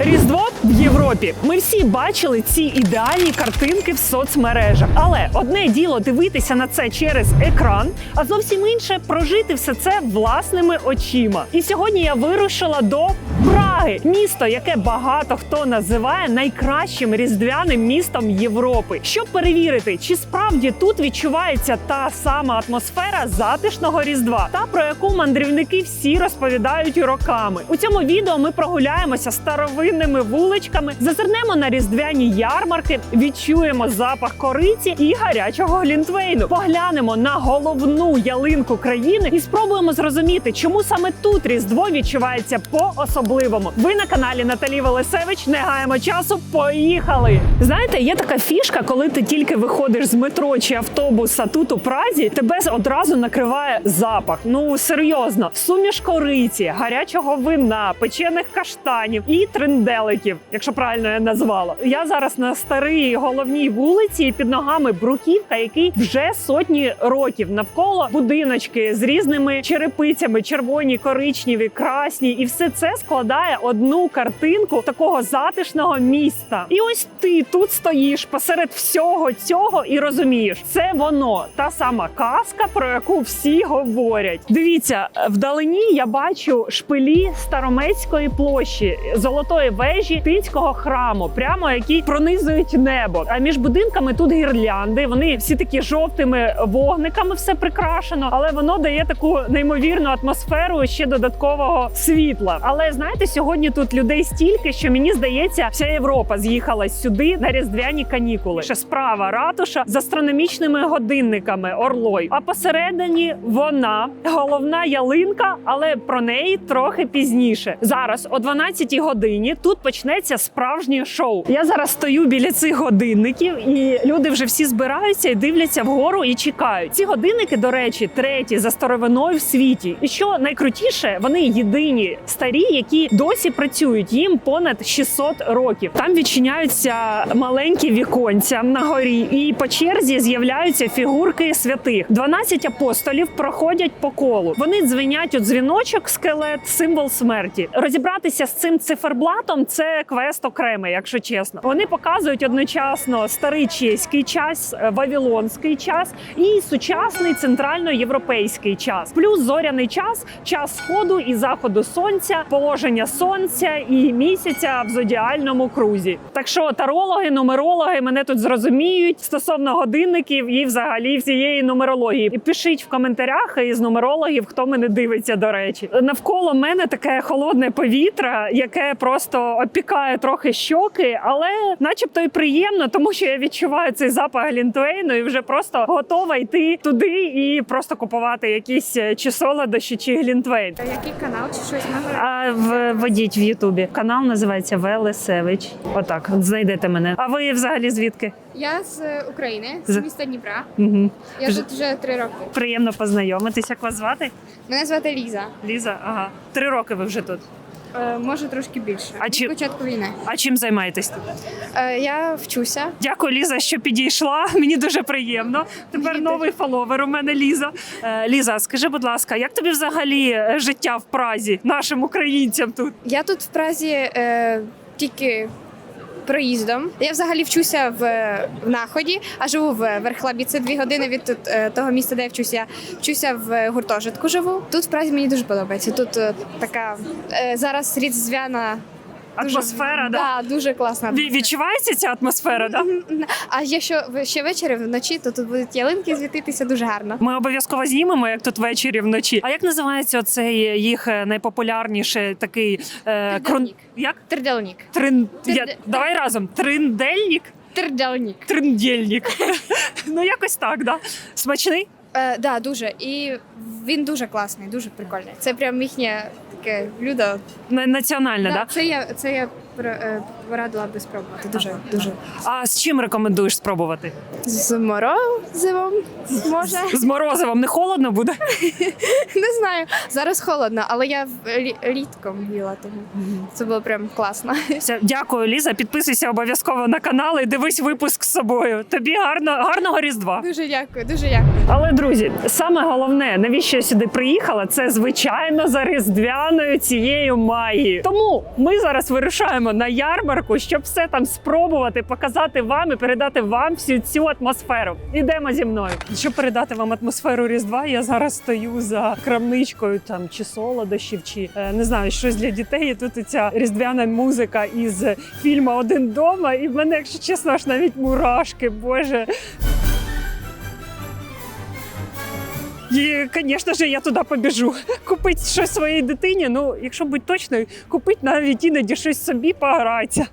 Різдво в Європі. Ми всі бачили ці ідеальні картинки в соцмережах. Але одне діло дивитися на це через екран, а зовсім інше прожити все це власними очима. І сьогодні я вирушила до Праги, місто, яке багато хто називає найкращим різдвяним містом Європи, щоб перевірити, чи справді тут відчувається та сама атмосфера затишного різдва, та про яку мандрівники всі розповідають роками. У цьому відео ми прогуляємося старовинними вуличками, зазирнемо на різдвяні ярмарки, відчуємо запах кориці і гарячого глінтвейну. Поглянемо на головну ялинку країни і спробуємо зрозуміти, чому саме тут різдво відчувається по-особливому. Ви на каналі Наталі Велесевич. Не гаємо часу. Поїхали! Знаєте, є така фішка, коли ти тільки виходиш з метро чи автобуса тут у Празі, тебе одразу накриває запах. Ну серйозно, суміш кориці, гарячого вина, печених каштанів і тринделиків, якщо правильно я назвала. Я зараз на старій головній вулиці під ногами бруківка, який вже сотні років навколо будиночки з різними черепицями, червоні, коричневі, красні, і все це складає одну картинку такого затишного міста. І ось ти тут стоїш посеред всього цього і розумієш, це воно та сама казка, про яку всі говорять. Дивіться, вдалині я бачу шпилі старомецької площі, золотої вежі тинського храму, прямо які пронизують небо. А між будинками тут гірлянди. Вони всі такі жовтими вогниками все прикрашено, але воно дає таку неймовірну атмосферу ще додаткового світла. Але знаєте, сьогодні тут людей стільки, що мені здається, вся Європа з'їхалась сюди на різдвяні канікули. Ще справа ратуша з астрономічними годинниками орлой. А посередині вона головна ялинка, але про неї трохи пізніше. Зараз о 12 годині тут почнеться справжнє шоу. Я зараз стою біля цих годинників, і люди вже всі збираються і дивляться вгору і чекають. Ці годинники, до речі, треті за старовиною в світі. І що найкрутіше, вони єдині старі, які досі працюють. Їм понад 600 років. Там відчиняються маленькі віконця на горі, і по черзі з'являються фігурки святих. 12 апостолів проходять по колу. Вони дзвенять у дзвіночок, скелет, символ смерті. Розібратися з цим циферблатом це квест окремий, якщо чесно. Вони показують одночасно старий чеський час, е, вавилонський час і сучасний центральноєвропейський час, плюс зоряний час, час сходу і заходу сонця, положення сонця і місяця в зодіальному крузі. Так що тарологи, нумерологи мене тут зрозуміють стосовно годинників і взагалі всієї нумерології. І пишіть в коментарях із нумерологів, хто мене дивиться. До речі, навколо мене таке холодне повітря, яке просто опікає трохи щоки, але, начебто, і приємно, тому що я відчуваю цей запах глінтвейну і вже просто готова йти туди і просто купувати якісь е, чи солодощі, чи глінтвейн. Який канал чи щось? А в введіть в Ютубі. Канал називається Велесевич. Отак, от знайдете мене. А ви взагалі звідки? Я з е, України, З- міста Дніпра. Угу. Я тут вже три роки. Приємно познайомитись. Як вас звати? Мене звати Ліза. Ліза. Ага. Три роки ви вже тут. Е, може трошки більше. А Від чи- початку війни. А чим займаєтесь тут? Е, я вчуся. Дякую, Ліза, що підійшла. Мені дуже приємно. Тепер Мені новий фоловер у мене Ліза. Е, Ліза, скажи, будь ласка, як тобі взагалі е, життя в Празі, нашим українцям тут? Я тут в Празі е, тільки проїздом. Я взагалі вчуся в, в наході, а живу в Верхлабі. Це дві години від тут, е, того міста, де я вчуся. Вчуся в гуртожитку. Живу. Тут в Празі мені дуже подобається. Тут е, така е, зараз різдвяна Атмосфера, да? Да, дуже класна. Ві- Відчувається ця атмосфера, да? А якщо ви- ще ввечері вночі, то тут будуть ялинки світитися дуже гарно. Ми обов'язково знімемо, як тут ввечері вночі. А як називається оцей їх е, найпопулярніший такий е, крон... Тридельник. Як? Тридельник. Трин... Я... Тринде- Давай разом. Триндельник? Тридельник. Триндельник. ну якось так, да. Смачний? Е, да, дуже. І він дуже класний, дуже прикольний. Це прям їхнє таке блюдо. На- Національне, Да, да? Це я це я е, порадила би спробувати. Дуже дуже. А з чим рекомендуєш спробувати? З морозивом може. З морозивом не холодно буде? Не знаю. Зараз холодно, але я в- лі- літком їла тому. Це було прям класно. Все, дякую, Ліза. Підписуйся обов'язково на канал і дивись випуск з собою. Тобі гарно, гарного різдва. Дуже дякую, дуже дякую. Але Друзі, саме головне, навіщо я сюди приїхала, це звичайно за різдвяною цією магією. Тому ми зараз вирушаємо на ярмарку, щоб все там спробувати, показати вам і передати вам всю цю атмосферу. Ідемо зі мною. Щоб передати вам атмосферу Різдва, я зараз стою за крамничкою там чи солодощів, чи е, не знаю, щось для дітей. І тут ця різдвяна музика із фільму Один дома. І в мене, якщо чесно, аж навіть мурашки, боже. І, звісно ж, я туди побіжу. Купити щось своїй дитині. Ну, якщо бути точною, купити навіть іноді щось собі погратися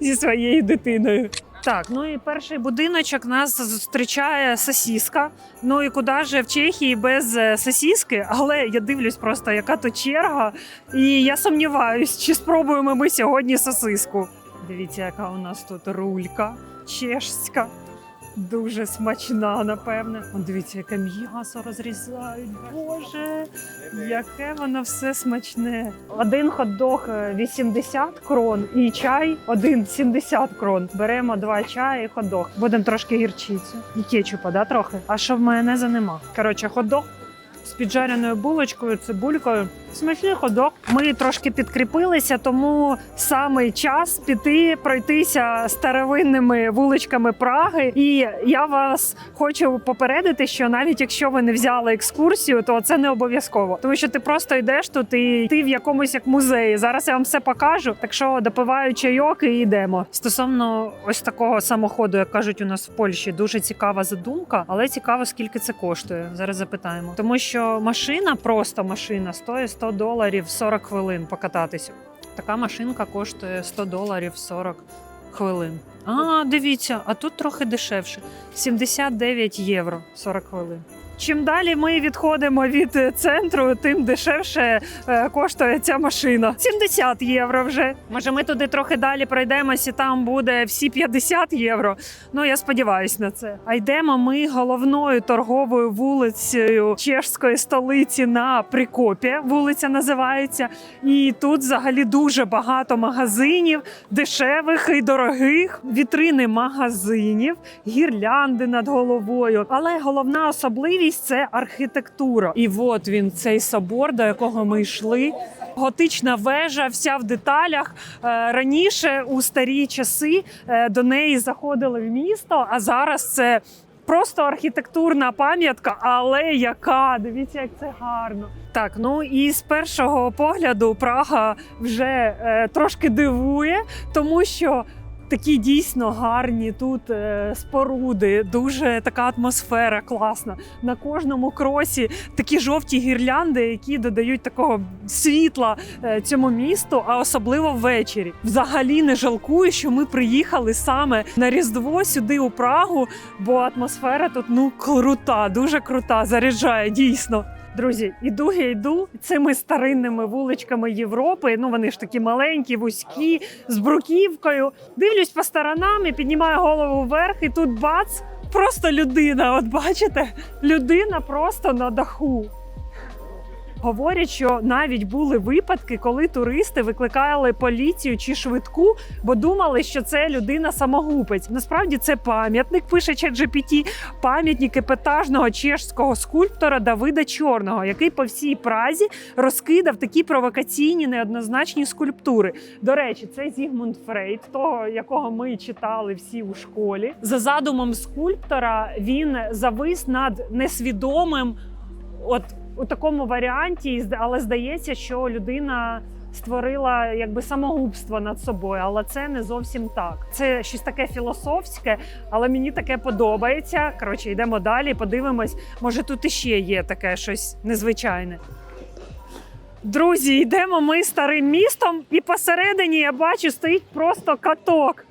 зі своєю дитиною. Так, ну і перший будиночок нас зустрічає сосіска. Ну і куди ж в Чехії без е, сосіски? Але я дивлюсь просто, яка то черга, і я сумніваюсь, чи спробуємо ми сьогодні сосиску. Дивіться, яка у нас тут рулька чешська. Дуже смачна, напевне. О, дивіться, яке м'ясо розрізають. Боже, яке воно все смачне. Один хот-дог е, 80 крон і чай один 70 крон. Беремо два чаї і хот-дог. Будемо трошки гірчицю. І кетчупа, да, трохи. А що в майонеза нема. Коротше, хот-дог з піджареною булочкою, цибулькою. Смачний ходок. Ми трошки підкріпилися, тому саме час піти пройтися старовинними вуличками Праги. І я вас хочу попередити, що навіть якщо ви не взяли екскурсію, то це не обов'язково, тому що ти просто йдеш тут і ти в якомусь як музеї. Зараз я вам все покажу. Так що допиваю чайок і йдемо. Стосовно ось такого самоходу, як кажуть у нас в Польщі, дуже цікава задумка, але цікаво, скільки це коштує. Зараз запитаємо, тому що машина, просто машина, стоїть 100 доларів 40 хвилин покататися. Така машинка коштує 100 доларів 40 хвилин. А, дивіться, а тут трохи дешевше 79 євро 40 хвилин. Чим далі ми відходимо від е, центру, тим дешевше е, коштує ця машина. 70 євро вже. Може, ми туди трохи далі пройдемось, і там буде всі 50 євро. Ну я сподіваюся на це. А йдемо ми головною торговою вулицею чешської столиці на Прикопі. Вулиця називається. І тут взагалі дуже багато магазинів, дешевих і дорогих, вітрини магазинів, гірлянди над головою. Але головна особливість це архітектура. І от він, цей собор, до якого ми йшли. Готична вежа, вся в деталях. Е, Раніше у старі часи е, до неї заходили в місто, а зараз це. Просто архітектурна пам'ятка, але яка дивіться, як це гарно. Так, ну і з першого погляду Прага вже е, трошки дивує, тому що такі дійсно гарні тут е, споруди, дуже така атмосфера класна. На кожному кросі такі жовті гірлянди, які додають такого світла е, цьому місту, а особливо ввечері. Взагалі не жалкую, що ми приїхали саме на Різдво сюди у Прагу, бо атмосфера тут ну крута, дуже крута, заряджає дійсно. Друзі, іду я йду цими старинними вуличками Європи. Ну вони ж такі маленькі, вузькі, з бруківкою. Дивлюсь по сторонам і піднімаю голову вверх, і тут бац, просто людина. От бачите, людина просто на даху. Говорять, що навіть були випадки, коли туристи викликали поліцію чи швидку, бо думали, що це людина самогубець. Насправді це пам'ятник, пише ChatGPT, пам'ятник епатажного чешського скульптора Давида Чорного, який по всій празі розкидав такі провокаційні неоднозначні скульптури. До речі, це Зігмунд Фрейд, того якого ми читали всі у школі. За задумом скульптора він завис над несвідомим. От у такому варіанті, але здається, що людина створила якби самогубство над собою, але це не зовсім так. Це щось таке філософське, але мені таке подобається. Коротше, йдемо далі, подивимось. Може, тут іще є таке щось незвичайне. Друзі, йдемо ми старим містом, і посередині я бачу, стоїть просто каток.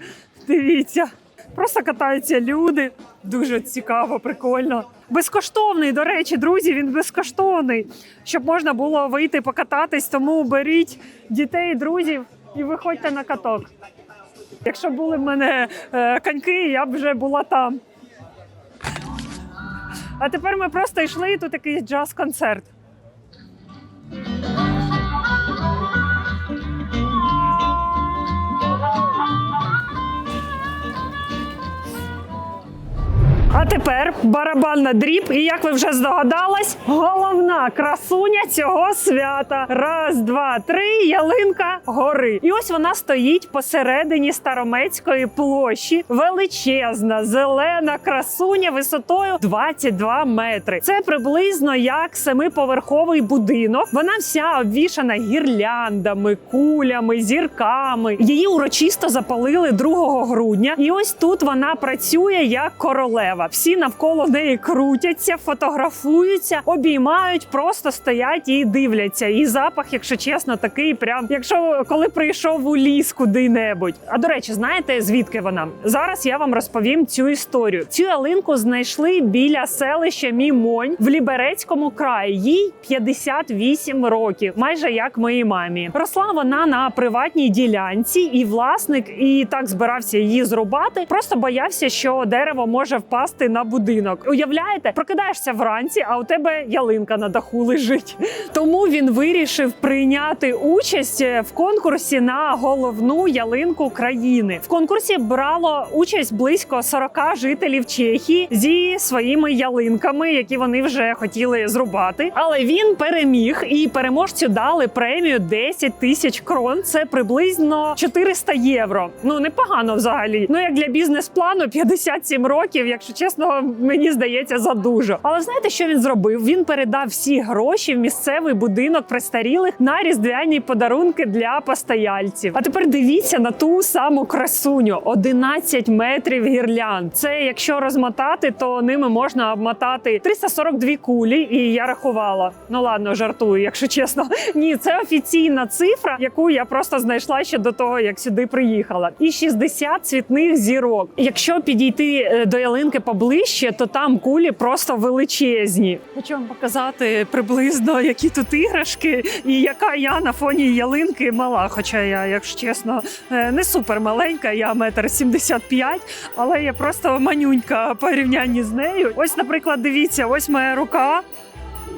Дивіться, просто катаються люди. Дуже цікаво, прикольно. Безкоштовний, до речі, друзі, він безкоштовний, щоб можна було вийти покататись. Тому беріть дітей, друзів і виходьте на каток. Якщо були в мене е, коньки, я б вже була там. А тепер ми просто йшли, і тут якийсь джаз-концерт. А тепер барабан на дріб, і як ви вже здогадалась, головна красуня цього свята. Раз, два, три, ялинка гори. І ось вона стоїть посередині старомецької площі. Величезна, зелена красуня висотою 22 метри. Це приблизно як семиповерховий будинок. Вона вся обвішана гірляндами, кулями, зірками. Її урочисто запалили 2 грудня. І ось тут вона працює як королева. Всі навколо неї крутяться, фотографуються, обіймають, просто стоять і дивляться. І запах, якщо чесно, такий прям, якщо коли прийшов у ліс куди-небудь. А до речі, знаєте звідки вона? Зараз я вам розповім цю історію. Цю ялинку знайшли біля селища Мімонь в Ліберецькому краї. Їй 58 років, майже як моїй мамі. Росла вона на приватній ділянці, і власник і так збирався її зрубати. Просто боявся, що дерево може впасти на будинок. Уявляєте, прокидаєшся вранці, а у тебе ялинка на даху лежить. Тому він вирішив прийняти участь в конкурсі на головну ялинку країни. В конкурсі брало участь близько 40 жителів Чехії зі своїми ялинками, які вони вже хотіли зрубати. Але він переміг і переможцю дали премію 10 тисяч крон. Це приблизно 400 євро. Ну непогано взагалі. Ну як для бізнес-плану 57 років, якщо чесно, мені здається, задуже. Але знаєте, що він зробив? Він передав всі гроші в місцевий будинок престарілих на різдвяні подарунки для постояльців. А тепер дивіться на ту саму красуню: 11 метрів гірлянд. Це якщо розмотати, то ними можна обмотати 342 кулі. І я рахувала. Ну ладно, жартую, якщо чесно. Ні, це офіційна цифра, яку я просто знайшла ще до того, як сюди приїхала. І 60 цвітних зірок. Якщо підійти е, до ялинки поближче, то там кулі просто величезні. Хочу вам показати приблизно, які тут іграшки, і яка я на фоні ялинки мала. Хоча я, якщо чесно, е, не супер маленька, я метр сімдесят п'ять, але я просто манюнька порівнянні з нею. Ось, наприклад, дивіться, ось моя рука.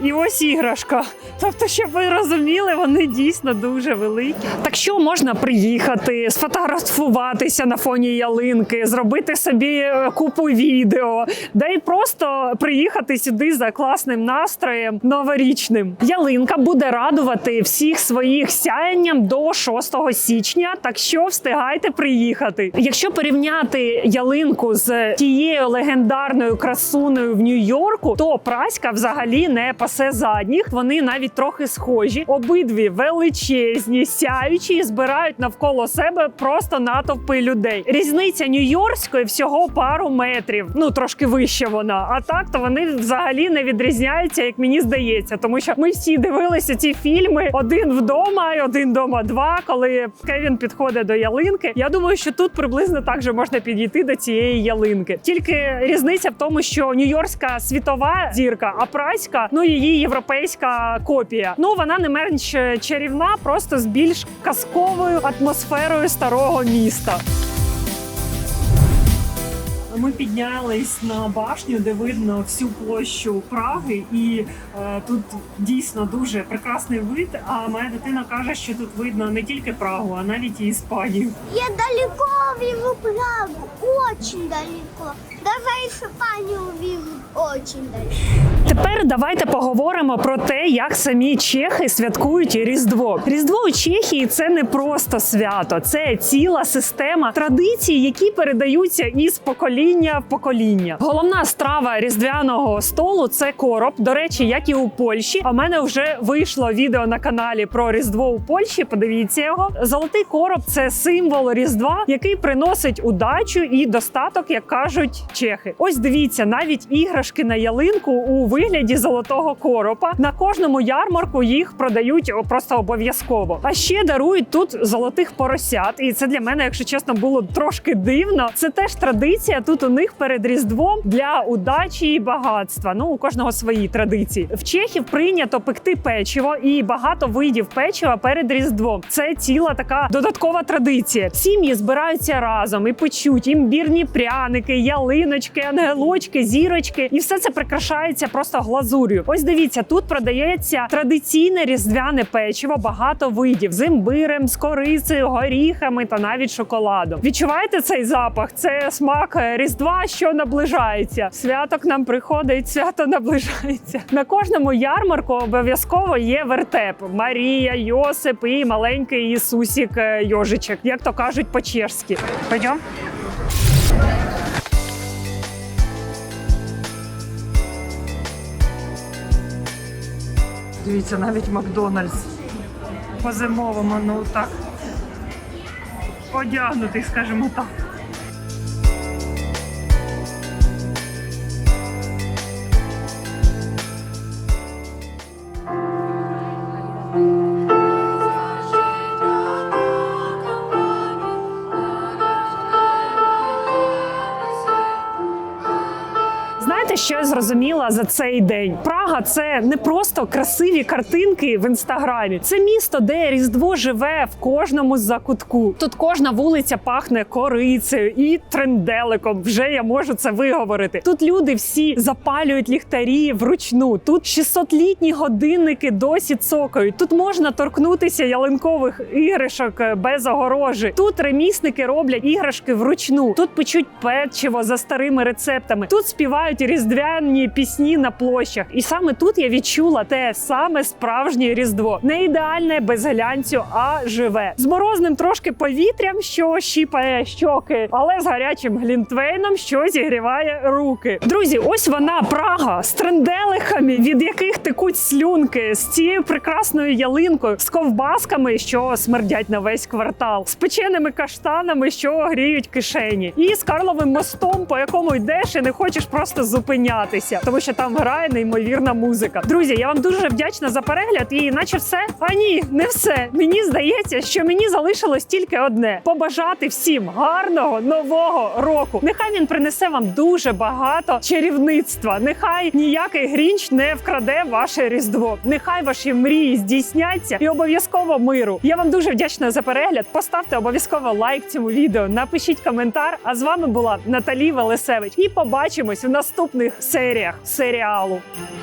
І ось іграшка. Тобто, щоб ви розуміли, вони дійсно дуже великі. Так що можна приїхати, сфотографуватися на фоні ялинки, зробити собі е, купу відео, да й просто приїхати сюди за класним настроєм новорічним. Ялинка буде радувати всіх своїх сяянням до 6 січня. Так що встигайте приїхати. Якщо порівняти ялинку з тією легендарною красуною в Нью-Йорку, то праська взагалі не пасе задніх. Вони навіть трохи схожі. Обидві величезні, сяючі збирають навколо себе просто натовпи людей. Різниця нью-йоркської всього пару метрів. Ну трошки вище вона. А так то вони взагалі не відрізняються, як мені здається, тому що ми всі дивилися ці фільми один вдома і один вдома два. Коли Кевін підходить до ялинки. Я думаю, що тут приблизно так же можна підійти до цієї ялинки. Тільки різниця в тому, що нью-йоркська світова зірка, а праська, ну її європейська копія. Ну вона не менш чарівна, просто з більш казковою атмосферою старого міста. Ми піднялись на башню, де видно всю площу Праги, і е, тут дійсно дуже прекрасний вид. А моя дитина каже, що тут видно не тільки Прагу, а навіть і Іспанію. Я далеко вижу Прагу, очень далеко. Даже Испанию вижу очень далеко. Тепер давайте поговоримо про те, як самі чехи святкують Різдво. Різдво у Чехії це не просто свято, це ціла система традицій, які передаються із покоління в покоління. Головна страва різдвяного столу це короб. До речі, як і у Польщі. А в мене вже вийшло відео на каналі про Різдво у Польщі. Подивіться його. Золотий короб це символ Різдва, який приносить удачу і достаток, як кажуть чехи. Ось дивіться, навіть іграшки на ялинку у вигляді золотого коропа. На кожному ярмарку їх продають просто обов'язково. А ще дарують тут золотих поросят. І це для мене, якщо чесно, було трошки дивно. Це теж традиція тут у них перед різдвом для удачі і багатства. Ну у кожного свої традиції. В Чехів прийнято пекти печиво і багато видів печива перед різдвом. Це ціла така додаткова традиція. Сім'ї збираються разом і печуть імбірні пряники, ялинки ялиночки, ангелочки, зірочки, і все це прикрашається просто глазур'ю. Ось дивіться, тут продається традиційне різдвяне печиво, багато видів з імбирем, з корицею, горіхами та навіть шоколадом. Відчуваєте цей запах? Це смак е, різдва, що наближається. Свято к нам приходить, свято наближається. На кожному ярмарку обов'язково є вертеп. Марія, Йосип і маленький Ісусік е, Йожичек, як то кажуть по-чешськи. Пойдем? Дивіться, навіть Макдональдс по зимовому, ну так одягнутий, скажімо так. Знаєте, що я зрозуміла за цей день? Прага це не просто красиві картинки в інстаграмі. Це місто, де різдво живе в кожному закутку. Тут кожна вулиця пахне корицею і тренделиком. Вже я можу це виговорити. Тут люди всі запалюють ліхтарі вручну. Тут 600-літні годинники досі цокають. Тут можна торкнутися ялинкових іграшок е, без огорожі. Тут ремісники роблять іграшки вручну. Тут печуть печиво за старими рецептами. Тут співають різдвяні пісні на площах. І саме тут я відчула те саме справжнє різдво. Не ідеальне без глянцю, а живе з морозним трошки повітрям, що щіпає щоки, але з гарячим глінтвейном, що зігріває руки. Друзі, ось вона Прага з тренделихами, від яких текуть слюнки, з цією прекрасною ялинкою, з ковбасками, що смердять на весь квартал, з печеними каштанами, що гріють кишені, і з Карловим мостом, по якому йдеш і не хочеш просто зупинятися, тому що там грає неймовірна музика. Друзі, я вам дуже вдячна за перегляд. І наче все. А ні, не все. Мені здається, що мені залишилось тільки одне: побажати всім гарного нового року. Нехай він принесе вам дуже багато чарівництва. Нехай ніякий грінч не вкраде ваше різдво. Нехай ваші мрії здійсняться і обов'язково миру. Я вам дуже вдячна за перегляд. Поставте обов'язково лайк цьому відео, напишіть коментар. А з вами була Наталі Велесевич. І побачимось у наступних серіях серіалу.